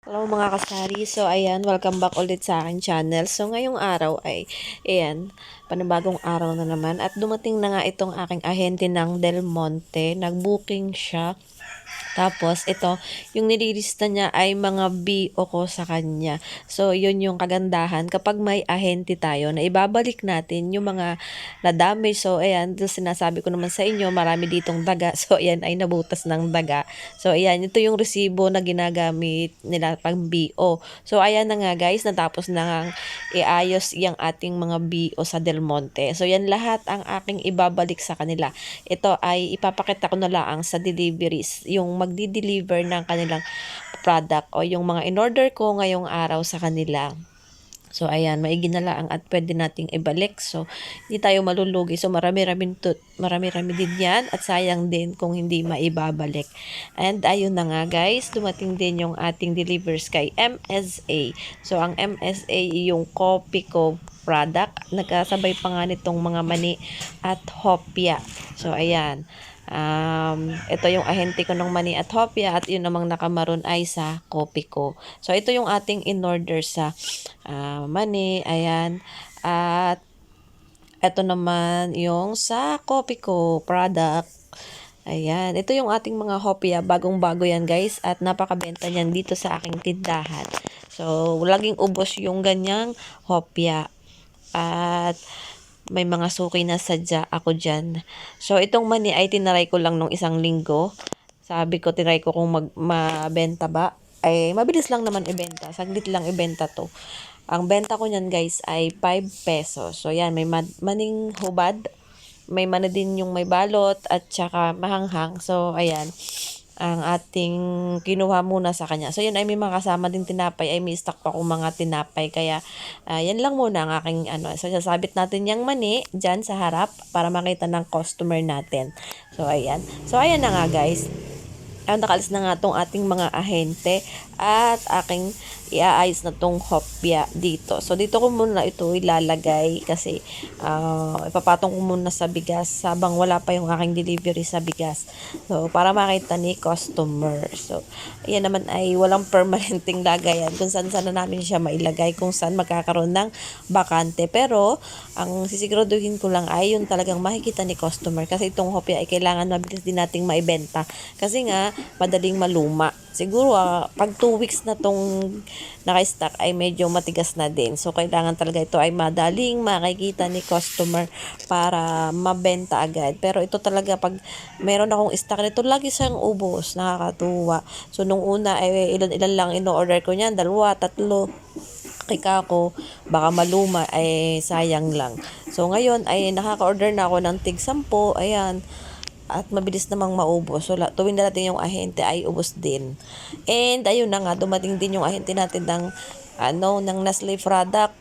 Hello mga kasari. So ayan, welcome back ulit sa aking channel. So ngayong araw ay, ayan, panibagong araw na naman. At dumating na nga itong aking ahente ng Del Monte. Nag-booking siya. Tapos ito, yung nililista niya ay mga BO ko sa kanya. So yun yung kagandahan kapag may ahente tayo na ibabalik natin yung mga na-damage. So ayan, sinasabi ko naman sa inyo, marami ditong daga. So ayan ay nabutas ng daga. So ayan, ito yung resibo na ginagamit nila pang BO. So ayan na nga guys, natapos na nga iayos yung ating mga BO sa Del Monte. So yan lahat ang aking ibabalik sa kanila. Ito ay ipapakita ko na lang sa deliveries, yung magdi-deliver ng kanilang product o yung mga in-order ko ngayong araw sa kanila. So, ayan, maigi na lang at pwede nating ibalik. So, hindi tayo malulugi. So, marami-rami marami-rami din yan at sayang din kung hindi maibabalik. And, ayun na nga guys, dumating din yung ating delivers kay MSA. So, ang MSA yung copy ko product. Nagkasabay pa nga nitong mga mani at hopya. So, ayan. Um, ito yung ahente ko ng Mani at yun namang nakamaroon ay sa copy ko. So, ito yung ating in-order sa uh, Mani. Ayan. At ito naman yung sa copy ko product. Ayan. Ito yung ating mga Hopia. Bagong-bago yan guys. At napakabenta niyan dito sa aking tindahan. So, laging ubos yung ganyang Hopia. At may mga suki na sadya ako dyan. So, itong mani ay tinaray ko lang nung isang linggo. Sabi ko, tinry ko kung mag, mabenta ba. Ay, mabilis lang naman ibenta. Saglit lang ibenta to. Ang benta ko niyan guys ay 5 pesos. So, yan, may maning hubad. May mani din yung may balot at saka mahanghang. So, ayan ang ating kinuha muna sa kanya. So, yun ay may mga kasama din tinapay. Ay may stock pa akong mga tinapay. Kaya, uh, yan lang muna ang aking ano. So, sasabit natin yung mani dyan sa harap para makita ng customer natin. So, ayan. So, ayan na nga guys. Ang nakalis na nga tong ating mga ahente at aking iaayos na tong hopya dito. So, dito ko muna ito ilalagay kasi uh, ipapatong ko muna sa bigas habang wala pa yung aking delivery sa bigas. So, para makita ni customer. So, yan naman ay walang permanenteng lagayan kung saan saan na namin siya mailagay kung saan magkakaroon ng bakante. Pero, ang sisiguraduhin ko lang ay yung talagang makikita ni customer kasi itong hopya ay kailangan mabilis din nating maibenta. Kasi nga, madaling maluma. Siguro, uh, pag 2 weeks na tong naka-stock ay medyo matigas na din. So, kailangan talaga ito ay madaling makikita ni customer para mabenta agad. Pero ito talaga, pag meron akong stock nito, lagi siyang ubos. Nakakatuwa. So, nung una, ay ilan-ilan lang ino-order ko niyan. Dalawa, tatlo kika ko, baka maluma, ay sayang lang. So, ngayon, ay nakaka-order na ako ng tig 10. Ayan at mabilis namang maubos. So, tuwing natin yung ahente ay ubos din. And, ayun na nga, dumating din yung ahente natin ng, ano, ng Nestle product.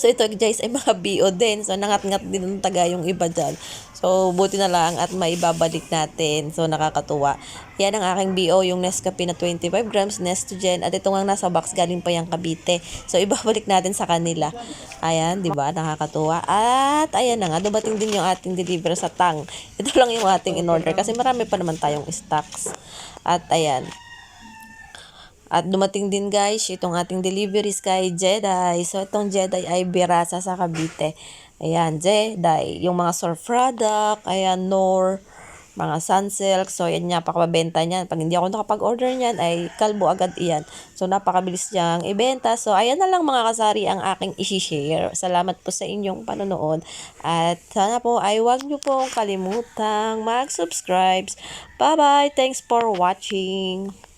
So, ito guys ay mga BO din. So, nangat-ngat din ng taga yung iba dyan. So, buti na lang at maibabalik natin. So, nakakatuwa. Yan ang aking BO, yung Nescafe na 25 grams, Nestogen. At ito nga nasa box, galing pa yung Cavite. So, ibabalik natin sa kanila. Ayan, di ba? Nakakatuwa. At, ayan na nga, dumating din yung ating deliver sa tang. Ito lang yung ating in-order kasi marami pa naman tayong stocks. At, ayan. At dumating din guys, itong ating deliveries kay Jedi. So, itong Jedi ay birasa sa Cavite. Ayan, Jedi. Yung mga surf product, ayan, Nor, mga sunsilk. So, yan niya, pakababenta niyan. Pag hindi ako nakapag-order niyan, ay kalbo agad iyan. So, napakabilis niyang ibenta. So, ayan na lang mga kasari ang aking isi-share. Salamat po sa inyong panonood. At sana po ay huwag niyo pong kalimutang mag-subscribe. Bye-bye! Thanks for watching!